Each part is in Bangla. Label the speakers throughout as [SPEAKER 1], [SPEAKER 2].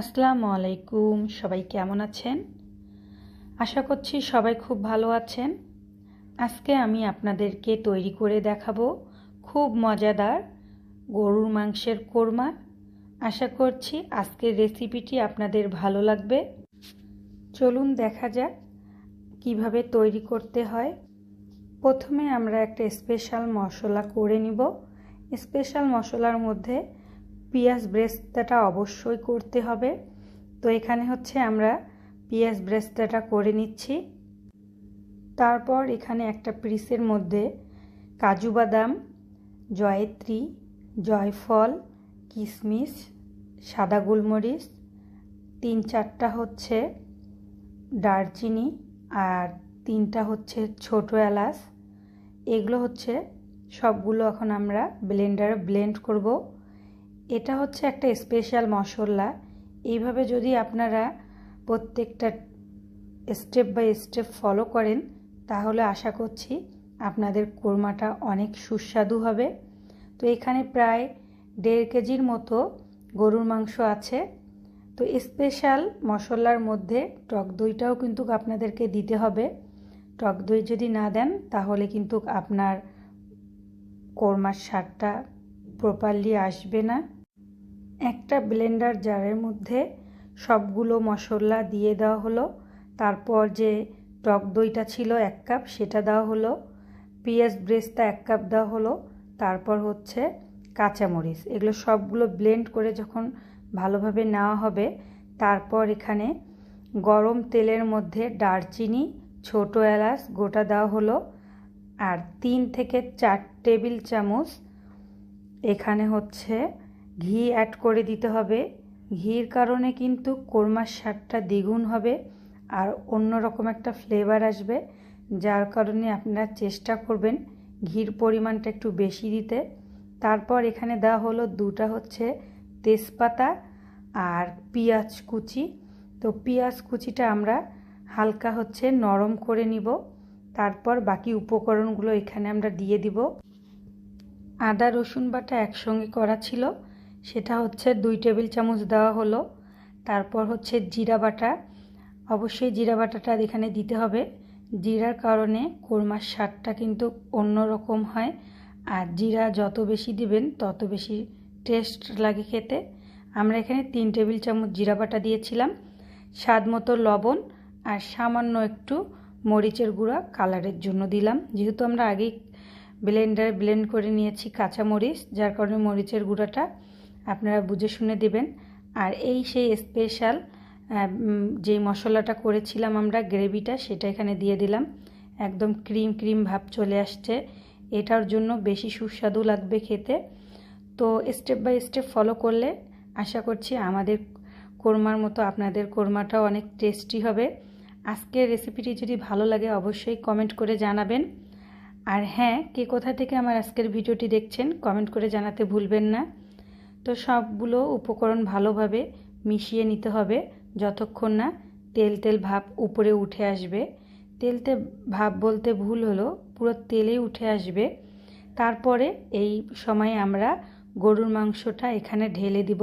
[SPEAKER 1] আসসালামু আলাইকুম, সবাই কেমন আছেন? আশা করছি সবাই খুব ভালো আছেন। আজকে আমি আপনাদেরকে তৈরি করে দেখাবো খুব মজাদার গরুর মাংসের কোরমা। আশা করছি আজকের রেসিপিটি আপনাদের ভালো লাগবে। চলুন দেখা যাক কীভাবে তৈরি করতে হয়। প্রথমে আমরা একটা স্পেশাল মশলা করে নিব। স্পেশাল মশলার মধ্যে পেঁয়াজ ব্রেস্তাটা অবশ্যই করতে হবে। তো এখানে হচ্ছে আমরা পেঁয়াজ ব্রেস্তাটা করে নিচ্ছি। তারপর এখানে একটা পিসের মধ্যে কাজু বাদাম, জয়ত্রী, জয়ফল কিশমিশ সাদা গোলমরিচ, তিন চারটা হচ্ছে দারচিনি আর তিনটা হচ্ছে ছোট এলাচ। এগুলো হচ্ছে সবগুলো এখন আমরা ব্লেন্ডারে ব্লেন্ড করব। এটা হচ্ছে একটা স্পেশাল মশলা। এইভাবে যদি আপনারা প্রত্যেকটা স্টেপ বাই স্টেপ ফলো করেন, তাহলে আশা করছি আপনাদের কোরমাটা অনেক সুস্বাদু হবে। তো এখানে প্রায় দেড় কেজির মতো গরুর মাংস আছে। তো স্পেশাল মশলার মধ্যে টক দইটাও কিন্তু আপনাদেরকে দিতে হবে। টক দই যদি না দেন, তাহলে কিন্তু আপনার কোরমার স্বাদটা প্রপারলি আসবে না। একটা ব্লেন্ডার জারের মধ্যে সবগুলো মশলা দিয়ে দেওয়া হলো। তারপর যে টক দইটা ছিল এক কাপ, সেটা দেওয়া হলো। পেঁয়াজ ব্রেস্তা এক কাপ দেওয়া হলো। তারপর হচ্ছে কাঁচামরিচ। এগুলো সবগুলো ব্লেন্ড করে যখন ভালোভাবে নেওয়া হবে, তারপর এখানে গরম তেলের মধ্যে দারচিনি, ছোট এলাচ গোটা দেওয়া হলো। আর তিন থেকে চার টেবিল চামচ এখানে হচ্ছে ঘি অ্যাড করে দিতে হবে। ঘির কারণে কিন্তু কোরমার স্বাদটা দ্বিগুণ হবে আর অন্য রকম একটা ফ্লেভার আসবে, যার কারণে আপনারা চেষ্টা করবেন ঘির পরিমাণটা একটু বেশি দিতে। তারপর এখানে দেওয়া হলো দুটা হচ্ছে তেজপাতা আর পেঁয়াজ কুচি। তো পেঁয়াজ কুচিটা আমরা হালকা হচ্ছে নরম করে নিব। তারপর বাকি উপকরণগুলো এখানে আমরা দিয়ে দিব। আদা রসুন বাটা একসঙ্গে করা ছিল। সেটা হচ্ছে দুই টেবিল চামচ দেওয়া হলো। তারপর হচ্ছে জিরা বাটা। অবশ্যই জিরা বাটাটা এখানে দিতে হবে। জিরার কারণে কোরমার স্বাদটা কিন্তু অন্য রকম হয়। আর জিরা যত বেশি দিবেন, তত বেশি টেস্ট লাগে খেতে। আমরা এখানে তিন টেবিল চামচ জিরা বাটা দিয়েছিলাম। স্বাদ মতো লবণ আর সামান্য একটু মরিচের গুঁড়া কালারের জন্য দিলাম। যেহেতু আমরা আগেই ব্লেন্ডারে ব্লেন্ড করে নিয়েছি কাঁচা মরিচ, যার কারণে মরিচের গুঁড়াটা আপনারা বুঝে শুনে দিবেন। আর এই সেই স্পেশাল যে মশলাটা করেছিলাম আমরা, গ্রেভিটা, সেটা এখানে দিয়ে দিলাম। একদম ক্রিম ক্রিম ভাব চলে আসছে। এটার জন্য বেশি সুস্বাদু লাগবে খেতে। তো স্টেপ বাই স্টেপ ফলো করলে আশা করছি আমাদের কোরমার মতো আপনাদের কোরমাটাও অনেক টেস্টি হবে। আজকের রেসিপিটি যদি ভালো লাগে অবশ্যই কমেন্ট করে জানাবেন। আর হ্যাঁ কে কোথা থেকে আমার আজকের ভিডিওটি দেখছেন কমেন্ট করে জানাতে ভুলবেন না। তো সবগুলো উপকরণ ভালোভাবে মিশিয়ে নিতে হবে যতক্ষণ না তেল তেল ভাব উপরে উঠে আসবে। তেল তেল ভাব বলতে ভুল হলো, পুরো তেলেই উঠে আসবে। তারপরে এই সময় আমরা গরুর মাংসটা এখানে ঢেলে দিব।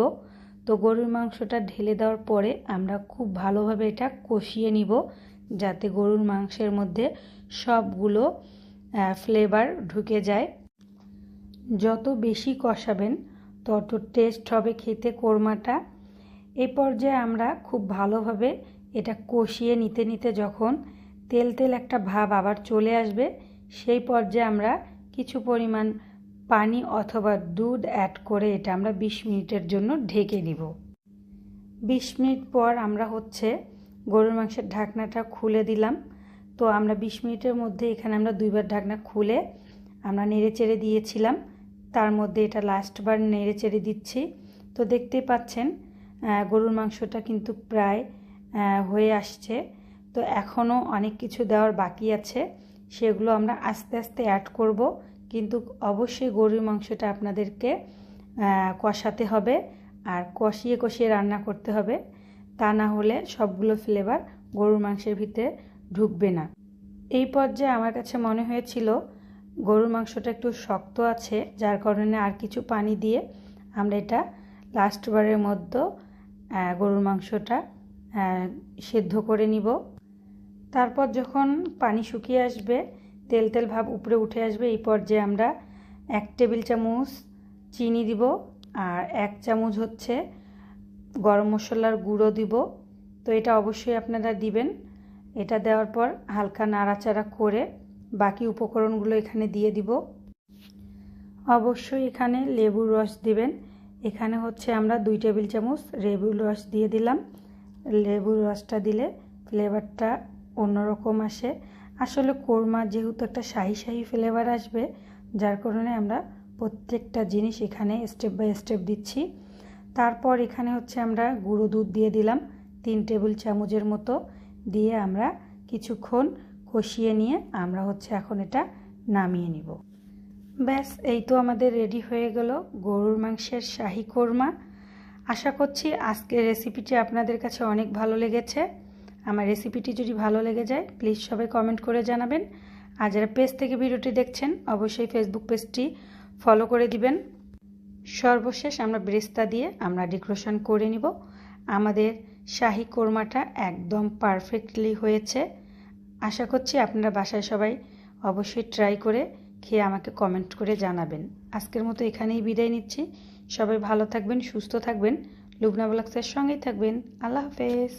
[SPEAKER 1] তো গরুর মাংসটা ঢেলে দেওয়ার পরে আমরা খুব ভালোভাবে এটা কষিয়ে নিব যাতে গরুর মাংসের মধ্যে সবগুলো ফ্লেভার ঢুকে যায়। যত বেশি কষাবেন তত টেস্ট হবে খেতে কোরমাটা। এই পর্যায়ে আমরা খুব ভালোভাবে এটা কষিয়ে নিতে নিতে যখন তেল তেল একটা ভাব আবার চলে আসবে, সেই পর্যায়ে আমরা কিছু পরিমাণ পানি অথবা দুধ অ্যাড করে এটা আমরা বিশ মিনিটের জন্য ঢেকে দিব বিশ মিনিট পর আমরা হচ্ছে গরুর মাংসের ঢাকনাটা খুলে দিলাম। তো আমরা বিশ মিনিটের মধ্যে এখানে আমরা দুইবার ঢাকনা খুলে আমরা নেড়ে চেড়ে দিয়েছিলাম। তার মধ্যে এটা লাস্টবার নেড়ে চেড়ে দিচ্ছি। তো দেখতেই পাচ্ছেন গরুর মাংসটা কিন্তু প্রায় হয়ে আসছে। তো এখনও অনেক কিছু দেওয়ার বাকি আছে। সেগুলো আমরা আস্তে আস্তে অ্যাড করব। কিন্তু অবশ্যই গরুর মাংসটা আপনাদেরকে কষাতে হবে আর কষিয়ে কষিয়ে রান্না করতে হবে। তা না হলে সবগুলো ফ্লেভার গরুর মাংসের ভিতরে ঢুকবে না। এই পর্যায়ে আমার কাছে মনে হয়েছিল গরুর মাংসটা একটু শক্ত আছে, যার কারণে আর কিছু পানি দিয়ে আমরা এটা লাস্টবারের মধ্যে গরুর মাংসটা সেদ্ধ করে নিব। তারপর যখন পানি শুকিয়ে আসবে, তেল তেল ভাব উপরে উঠে আসবে, এই পর্যায়ে আমরা এক টেবিল চামচ চিনি দিব আর এক চামচ হচ্ছে গরম মশলার গুঁড়ো দিব। তো এটা অবশ্যই আপনারা দিবেন। এটা দেওয়ার পর হালকা নাড়াচাড়া করে বাকি উপকরণগুলো এখানে দিয়ে দিব। অবশ্যই এখানে লেবুর রস দিবেন। এখানে হচ্ছে আমরা দুই টেবিল চামচ লেবুর রস দিয়ে দিলাম। লেবুর রসটা দিলে ফ্লেভারটা অন্যরকম আসে। আসলে কোরমা যেহেতু একটা শাহি শাহি ফ্লেভার আসবে, যার কারণে আমরা প্রত্যেকটা জিনিস এখানে স্টেপ বাই স্টেপ দিচ্ছি। তারপর এখানে হচ্ছে আমরা গুঁড়ো দুধ দিয়ে দিলাম, তিন টেবিল চামচের মতো। দিয়ে আমরা কিছুক্ষণ কষিয়ে নিয়ে আমরা হচ্ছে এখন এটা নামিয়ে নিব। ব্যাস, এই তো আমাদের রেডি হয়ে গেল গরুর মাংসের শাহি কোরমা। আশা করছি আজকের রেসিপিটি আপনাদের কাছে অনেক ভালো লেগেছে। আমার রেসিপিটি যদি ভালো লেগে যায় প্লিজ সবাই কমেন্ট করে জানাবেন। আর যারা পেজ থেকে ভিডিওটি দেখছেন, অবশ্যই ফেসবুক পেজটি ফলো করে দিবেন। সর্বশেষ আমরা ব্রেস্তা দিয়ে আমরা ডেকোরেশন করে নিব। আমাদের শাহি কোরমাটা একদম পারফেক্টলি হয়েছে। আশা করছি আপনারা বাসায় সবাই অবশ্যই ট্রাই করে খেয়ে আমাকে কমেন্ট করে জানাবেন। আজকের মতো এখানেই বিদায় নিচ্ছি। সবাই ভালো থাকবেন, সুস্থ থাকবেন। লুবনা ব্লগসের সঙ্গেই থাকবেন। আল্লাহ হাফেজ।